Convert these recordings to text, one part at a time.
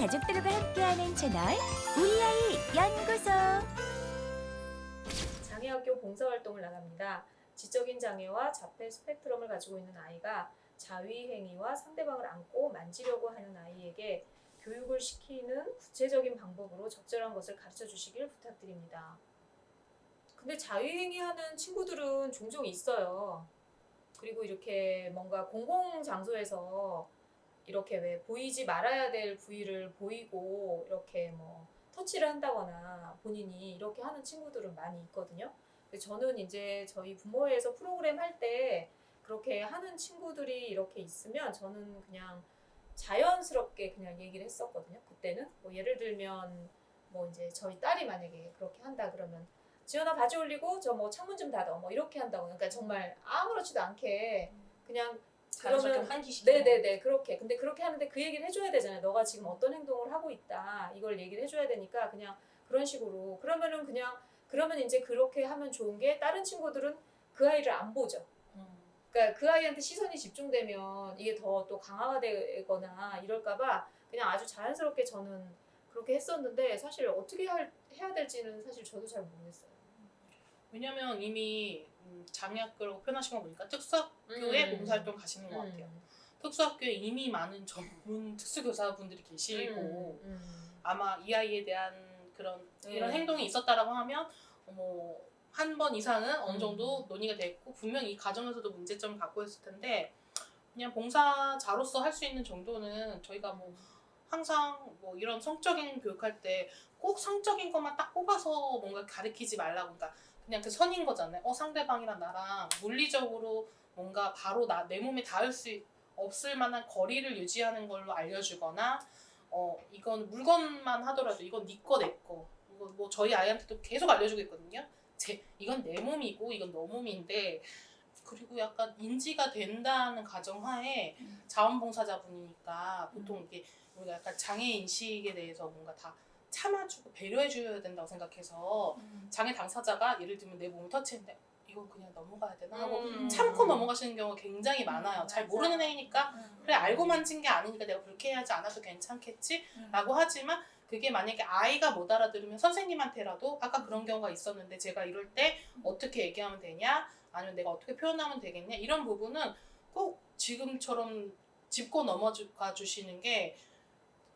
가족들과 함께하는 채널 우리 아이 연구소. 장애학교 봉사활동을 나갑니다. 지적인 장애와 자폐 스펙트럼을 가지고 있는 아이가 자위 행위와 상대방을 안고 만지려고 하는 아이에게 교육을 시키는 구체적인 방법으로 적절한 것을 가르쳐 주시길 부탁드립니다. 근데 자위 행위하는 친구들은 종종 있어요. 그리고 이렇게 뭔가 공공 장소에서 이렇게 왜 보이지 말아야 될 부위를 보이고 이렇게 뭐 터치를 한다거나 본인이 이렇게 하는 친구들은 많이 있거든요. 근데 저는 이제 저희 부모회에서 프로그램 할 때 그렇게 하는 친구들이 이렇게 있으면 저는 그냥 자연스럽게 그냥 얘기를 했었거든요. 그때는 뭐 예를 들면 뭐 이제 저희 딸이 만약에 그렇게 한다 그러면 지연아 바지 올리고 저 뭐 창문 좀 닫아 뭐 이렇게 한다고 그러니까 정말 아무렇지도 않게 그냥 그러면 환기시키는 네네네 그렇게. 근데 그렇게 하는데 그 얘기를 해줘야 되잖아요. 너가 지금 어떤 행동을 하고 있다. 이걸 얘기를 해줘야 되니까 그냥 그런 식으로. 그러면은 그냥 그러면 이제 그렇게 하면 좋은 게 다른 친구들은 그 아이를 안 보죠. 음. 그러니까 그 아이한테 시선이 집중되면 이게 더 또 강화가 되거나 이럴까봐 그냥 아주 자연스럽게 저는 그렇게 했었는데 사실 어떻게 할, 해야 될지는 사실 저도 잘 모르겠어요. 왜냐면 이미 음, 장애학교라고 표현하신 거 보니까 특수학교에 음. 봉사활동 가시는 것 같아요. 특수학교에 이미 많은 전문 특수교사분들이 계시고 음. 아마 이 아이에 대한 그런 네. 이런 행동이 있었다라고 하면 어머 한번 이상은 어느 정도 음. 논의가 됐고 분명 이 가정에서도 문제점을 갖고 있을 텐데 그냥 봉사자로서 할 수 있는 정도는 저희가 뭐 항상 뭐 이런 성적인 교육할 때 꼭 성적인 것만 딱 뽑아서 뭔가 가르치지 말라고 그러니까 그냥 그 선인 거잖아요. 어 상대방이랑 나랑 물리적으로 뭔가 바로 나 내 몸에 닿을 수 없을 만한 거리를 유지하는 걸로 알려주거나 어 이건 물건만 하더라도 이건 네거내거 이거 뭐 저희 아이한테도 계속 알려주고 있거든요. 제 이건 내 몸이고 이건 너 몸인데 그리고 약간 인지가 된다는 가정하에 자원봉사자분이니까 보통 이게 우리가 약간 장애 인식에 대해서 뭔가 다 참아주고 배려해줘야 된다고 생각해서 장애 당사자가 예를 들면 내 몸을 터치했는데 이거 그냥 넘어가야 되나? 하고 음. 참고 넘어가시는 경우가 굉장히 많아요. 잘 맞아. 모르는 애니까. 음. 그래 알고 만진 게 아니니까 내가 불쾌하지 않아도 괜찮겠지 라고 하지만 그게 만약에 아이가 못 알아들으면 선생님한테라도 아까 그런 경우가 있었는데 제가 이럴 때 어떻게 얘기하면 되냐? 아니면 내가 어떻게 표현하면 되겠냐? 이런 부분은 꼭 지금처럼 짚고 넘어가 주시는 게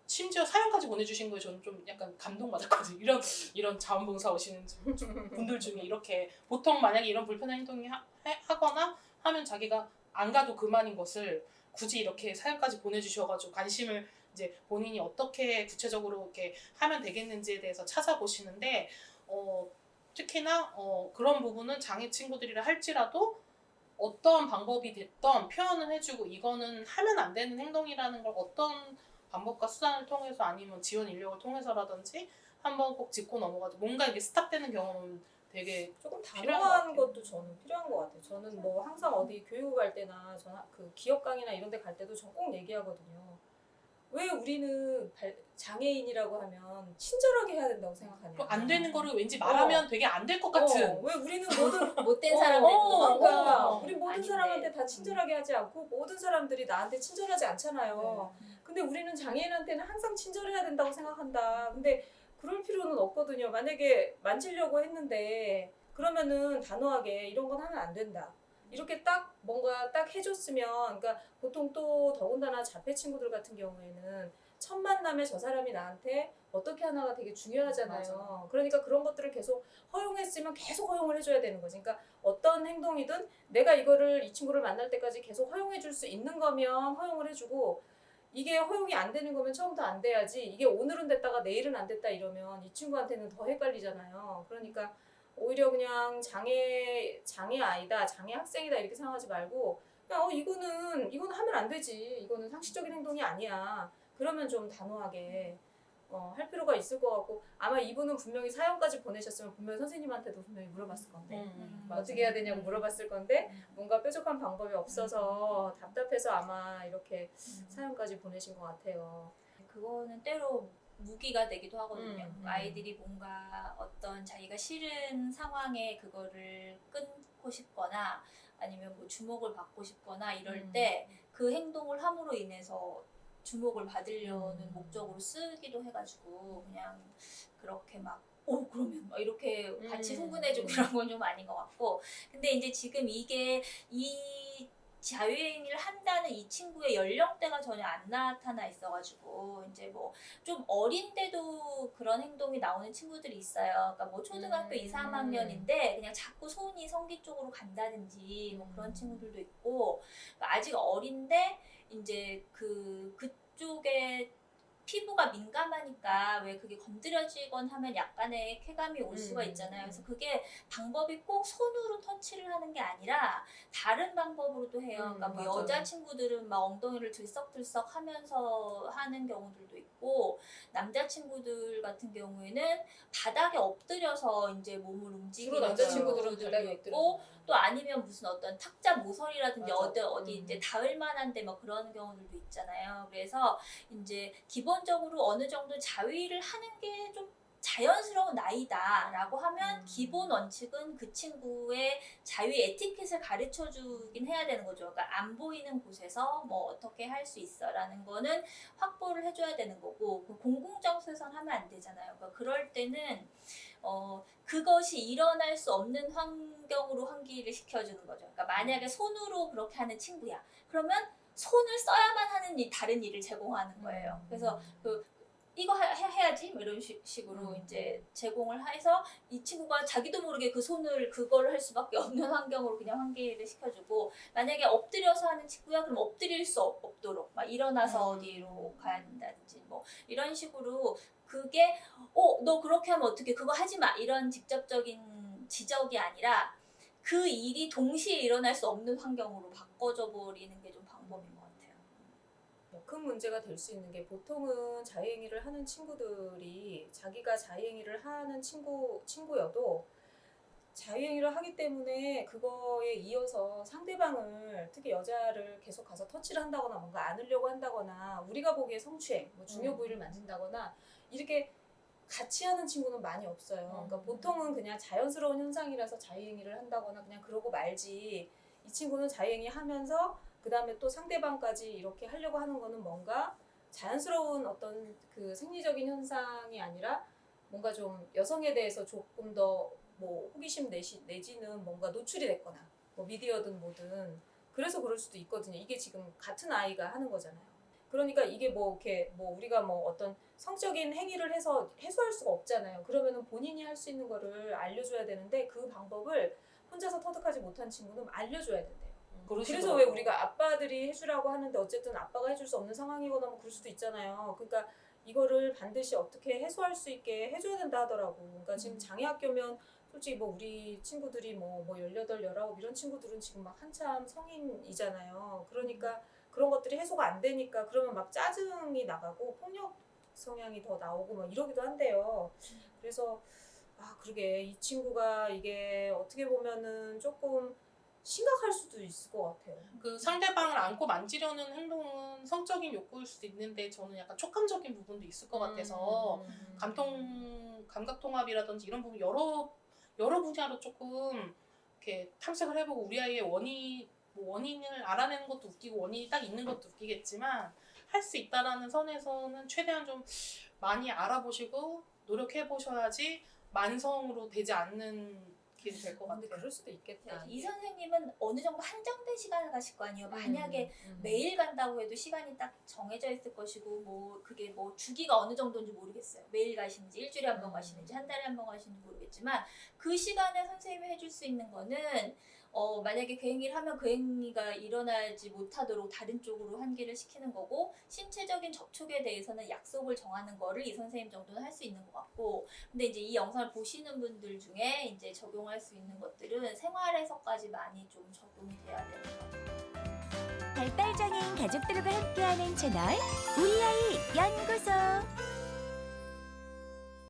심지어 사연까지 보내주신 거에 저는 좀 약간 감동받았거든요. 이런 이런 자원봉사 오시는 분들 중에 이렇게 보통 만약에 이런 불편한 행동이 하, 해- 하거나 하면 자기가 안 가도 그만인 것을 굳이 이렇게 사연까지 보내주셔가지고 관심을 이제 본인이 어떻게 구체적으로 이렇게 하면 되겠는지에 대해서 찾아보시는데 어, 특히나 어, 그런 부분은 장애 친구들이라 할지라도 어떤 방법이 됐던 표현을 해주고 이거는 하면 안 되는 행동이라는 걸 어떤 방법과 수단을 통해서 아니면 지원 인력을 통해서라든지 한번 꼭 짚고 넘어가지고 뭔가 이게 스탑되는 경험은 되게 조금 것 같아요. 것도 저는 필요한 것 같아요. 저는 뭐 항상 어디 교육 갈 때나 전화 그 기업 강의나 이런 데 갈 때도 저 꼭 얘기하거든요. 왜 우리는 발- 장애인이라고 하면 친절하게 해야 된다고 생각하냐. 또안 되는 거를 왠지 말하면 되게 안 될 것 같은 어, 왜 우리는 모든 못된 어, 사람들 어, 그러니까 어, 우리 모든 아닌데. 사람한테 다 친절하게 하지 않고 모든 사람들이 나한테 친절하지 않잖아요. 네. 근데 우리는 장애인한테는 항상 친절해야 된다고 생각한다. 근데 그럴 필요는 없거든요. 만약에 만지려고 했는데 그러면은 단호하게 이런 건 하면 안 된다. 이렇게 딱 뭔가 딱 해줬으면 그러니까 보통 또 더군다나 자폐 친구들 같은 경우에는 첫 만남에 저 사람이 나한테 어떻게 하나가 되게 중요하잖아요. 맞아. 그러니까 그런 것들을 계속 허용했으면 계속 허용을 해줘야 되는 거지. 그러니까 어떤 행동이든 내가 이거를 이 친구를 만날 때까지 계속 허용해 줄 수 있는 거면 허용을 해주고 이게 허용이 안 되는 거면 처음부터 안 돼야지. 이게 오늘은 됐다가 내일은 안 됐다 이러면 이 친구한테는 더 헷갈리잖아요. 그러니까 오히려 그냥 장애 장애 아이다 장애 학생이다 이렇게 생각하지 말고 그냥 어 이거는 이거는 하면 안 되지. 이거는 상식적인 행동이 아니야. 그러면 좀 단호하게 어, 할 필요가 있을 것 같고 아마 이분은 분명히 사연까지 보내셨으면 분명히 선생님한테도 분명히 물어봤을 건데 음, 뭐 어떻게 해야 되냐고 물어봤을 건데 뭔가 뾰족한 방법이 없어서 답답해서 아마 이렇게 사연까지 보내신 것 같아요. 그거는 때로 무기가 되기도 하거든요. 음, 음. 아이들이 뭔가 어떤 자기가 싫은 상황에 그거를 끊고 싶거나 아니면 뭐 주목을 받고 싶거나 이럴 음. 때그 행동을 함으로 인해서 주목을 받으려는 음. 목적으로 쓰기도 해가지고 그냥 그렇게 막 오 그러면 막 이렇게 같이 음. 흥분해주고 그런 건 좀 아닌 것 같고 근데 이제 지금 이게 이 자유행위를 한다는 이 친구의 연령대가 전혀 안 나타나 있어가지고 이제 뭐 좀 어린데도 그런 행동이 나오는 친구들이 있어요. 그러니까 뭐 초등학교 음. 2, 3학년인데 그냥 자꾸 손이 성기 쪽으로 간다든지 뭐 그런 음. 친구들도 있고 그러니까 아직 어린데 이제 그 그쪽에 피부가 민감하니까 왜 그게 건드려지건 하면 약간의 쾌감이 올 수가 음. 있잖아요. 그래서 그게 방법이 꼭 손으로 터치를 하는 게 아니라 다른 방법으로도 해요. 음, 그러니까 뭐 맞아요. 여자 친구들은 막 엉덩이를 들썩들썩 하면서 하는 경우들도 있고 남자 친구들 같은 경우에는 바닥에 엎드려서 이제 몸을 움직이는 주로 남자 친구들은 바닥에 있고. 또 아니면 무슨 어떤 탁자 모서리라든지 맞아. 어디 어디 음. 이제 닿을 만한데 뭐 그런 경우들도 있잖아요. 그래서 이제 기본 적으로 어느 정도 자위를 하는 게 좀 자연스러운 나이다라고 하면 음. 기본 원칙은 그 친구의 자위 에티켓을 가르쳐 주긴 해야 되는 거죠. 그러니까 안 보이는 곳에서 뭐 어떻게 할 수 있어라는 거는 확보를 해줘야 되는 거고 그 공공장소에선 하면 안 되잖아요. 그러니까 그럴 때는 어 그것이 일어날 수 없는 환경으로 환기를 시켜주는 거죠. 그러니까 만약에 손으로 그렇게 하는 친구야. 그러면 손을 써야만 하는 일, 다른 일을 제공하는 거예요. 그래서 그 이거 해, 야지 뭐 이런 식, 식으로 음. 이제 제공을 해서 이 친구가 자기도 모르게 그 손을 그걸 할 수밖에 없는 환경으로 그냥 환기를 시켜주고 만약에 엎드려서 하는 친구야 그럼 엎드릴 수 없, 없도록 막 일어나서 음. 어디로 가야 된다든지 뭐 이런 식으로 그게 어 너 그렇게 하면 어떻게 그거 하지 마 이런 직접적인 지적이 아니라 그 일이 동시에 일어날 수 없는 환경으로 바꿔줘 버리는 게 좀. 뭐 큰 문제가 될 수 있는 게 보통은 자유행위를 하는 친구들이 자기가 자유행위를 하는 친구 친구여도 자유행위를 하기 때문에 그거에 이어서 상대방을 특히 여자를 계속 가서 터치를 한다거나 뭔가 안으려고 한다거나 우리가 보기에 성추행, 뭐 중요 음. 부위를 만진다거나 이렇게 같이 하는 친구는 많이 없어요. 그러니까 음. 보통은 그냥 자연스러운 현상이라서 자유행위를 한다거나 그냥 그러고 말지 이 친구는 자유행위 하면서 그 다음에 또 상대방까지 이렇게 하려고 하는 거는 뭔가 자연스러운 어떤 그 생리적인 현상이 아니라 뭔가 좀 여성에 대해서 조금 더 뭐 호기심 내시, 내지는 뭔가 노출이 됐거나 뭐 미디어든 뭐든 그래서 그럴 수도 있거든요. 이게 지금 같은 아이가 하는 거잖아요. 그러니까 이게 뭐 이렇게 뭐 우리가 뭐 어떤 성적인 행위를 해서 해소할 수가 없잖아요. 그러면은 본인이 할 수 있는 거를 알려줘야 되는데 그 방법을 혼자서 터득하지 못한 친구는 알려줘야 된대요. 그래서. 왜 우리가 아빠들이 해주라고 하는데 어쨌든 아빠가 해줄 수 없는 상황이거나 뭐 그럴 수도 있잖아요. 그러니까 이거를 반드시 어떻게 해소할 수 있게 해줘야 된다 하더라고. 그러니까 지금 음. 장애학교면 솔직히 뭐 우리 친구들이 뭐, 뭐 18, 19 이런 친구들은 지금 막 한참 성인이잖아요. 그러니까 그런 것들이 해소가 안 되니까 그러면 막 짜증이 나가고 폭력 성향이 더 나오고 막 이러기도 한대요. 그래서 아, 그러게 이 친구가 이게 어떻게 보면은 조금 심각할 수도 있을 것 같아요. 그 상대방을 안고 만지려는 행동은 성적인 욕구일 수도 있는데 저는 약간 촉감적인 부분도 있을 것 같아서 음. 감통 감각 통합이라든지 이런 부분 여러 여러 분야로 조금 이렇게 탐색을 해보고 우리 아이의 원인 뭐 원인을 알아내는 것도 웃기고 원인이 딱 있는 것도 웃기겠지만 할 수 있다라는 선에서는 최대한 좀 많이 알아보시고 노력해 보셔야지 만성으로 되지 않는 길이 될 것 근데 같아요. 그럴 수도 있겠다. 이 선생님은 어느 정도 한정된 시간을 가실 거 아니에요. 만약에 음, 음. 매일 간다고 해도 시간이 딱 정해져 있을 것이고 뭐 그게 뭐 주기가 어느 정도인지 모르겠어요. 매일 가시는지 일주일에 한번 음. 가시는지 한 달에 한 번 가시는지 모르겠지만 그 시간에 선생님이 해줄 수 있는 거는 어 만약에 그 행위를 하면 그 행위가 일어나지 못하도록 다른 쪽으로 환기를 시키는 거고 신체적인 접촉에 대해서는 약속을 정하는 거를 이 선생님 정도는 할 수 있는 것 같고 근데 이제 이 영상을 보시는 분들 중에 이제 적용할 수 있는 것들은 생활에서까지 많이 좀 적용이 돼야 되는 것 같아요. 발달장애인 가족들과 함께하는 채널 우리 아이 연구소